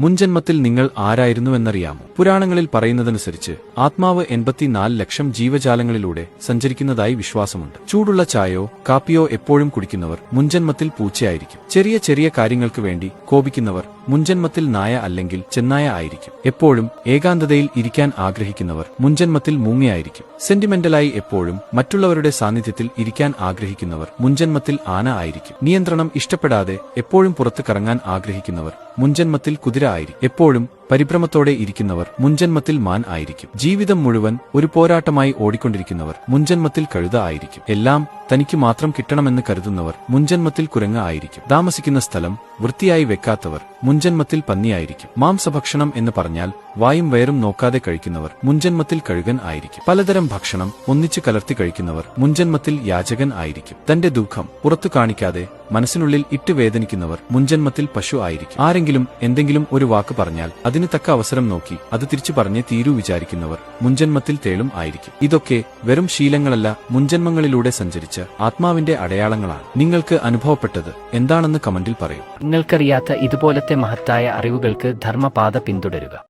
മുൻജന്മത്തിൽ നിങ്ങൾ ആരായിരുന്നുവെന്നറിയാമോ? പുരാണങ്ങളിൽ പറയുന്നതനുസരിച്ച് ആത്മാവ് എൺപത്തിനാല് ലക്ഷം ജീവജാലങ്ങളിലൂടെ സഞ്ചരിക്കുന്നതായി വിശ്വാസമുണ്ട്. ചൂടുള്ള ചായയോ കാപ്പിയോ എപ്പോഴും കുടിക്കുന്നവർ മുൻജന്മത്തിൽ പൂച്ചയായിരിക്കും. ചെറിയ ചെറിയ കാര്യങ്ങൾക്ക് വേണ്ടി കോപിക്കുന്നവർ മുൻജന്മത്തിൽ നായ അല്ലെങ്കിൽ ചെന്നായ ആയിരിക്കും. എപ്പോഴും ഏകാന്തതയിൽ ഇരിക്കാൻ ആഗ്രഹിക്കുന്നവർ മുൻജന്മത്തിൽ മൂങ്ങയായിരിക്കും. സെന്റിമെന്റലായി എപ്പോഴും മറ്റുള്ളവരുടെ സാന്നിധ്യത്തിൽ ഇരിക്കാൻ ആഗ്രഹിക്കുന്നവർ മുൻജന്മത്തിൽ ആന ആയിരിക്കും. നിയന്ത്രണം ഇഷ്ടപ്പെടാതെ എപ്പോഴും പുറത്ത് കറങ്ങാൻ ആഗ്രഹിക്കുന്നവർ മുൻജന്മത്തിൽ കുതിര ആയിരിക്കും. എപ്പോഴും പരിഭ്രമത്തോടെ ഇരിക്കുന്നവർ മുൻജന്മത്തിൽ മാൻ ആയിരിക്കും. ജീവിതം മുഴുവൻ ഒരു പോരാട്ടമായി ഓടിക്കൊണ്ടിരിക്കുന്നവർ മുൻജന്മത്തിൽ കഴുത ആയിരിക്കും. എല്ലാം തനിക്ക് മാത്രം കിട്ടണമെന്ന് കരുതുന്നവർ മുൻജന്മത്തിൽ കുരങ്ങ ആയിരിക്കും. താമസിക്കുന്ന സ്ഥലം വൃത്തിയായി വെക്കാത്തവർ മുൻജന്മത്തിൽ പന്നിയായിരിക്കും. മാംസഭക്ഷണം എന്ന് പറഞ്ഞാൽ വായും വയറും നോക്കാതെ കഴിക്കുന്നവർ മുൻജന്മത്തിൽ കഴുകൻ ആയിരിക്കും. പലതരം ഭക്ഷണം ഒന്നിച്ചു കലർത്തി കഴിക്കുന്നവർ മുൻജന്മത്തിൽ യാചകൻ ആയിരിക്കും. തന്റെ ദുഃഖം പുറത്തു കാണിക്കാതെ മനസ്സിനുള്ളിൽ ഇട്ട് വേദനിക്കുന്നവർ മുൻജന്മത്തിൽ പശു ആയിരിക്കും. ആരെങ്കിലും എന്തെങ്കിലും ഒരു വാക്ക് പറഞ്ഞാൽ അതിന് തക്ക അവസരം നോക്കി അത് തിരിച്ചു പറഞ്ഞേ തീരൂ വിചാരിക്കുന്നവർ മുൻജന്മത്തിൽ തേളും ആയിരിക്കും. ഇതൊക്കെ വെറും ശീലങ്ങളല്ല മുൻജന്മങ്ങളിലൂടെ സഞ്ചരിച്ച ആത്മാവിന്റെ അടയാളങ്ങളാണ്. നിങ്ങൾക്ക് അനുഭവപ്പെട്ടത് എന്താണെന്ന് കമന്റിൽ പറയൂ. നിങ്ങൾക്കറിയാത്ത ഇതുപോലത്തെ മഹത്തായ അറിവുകൾക്ക് ധർമ്മപാത പിന്തുടരുക.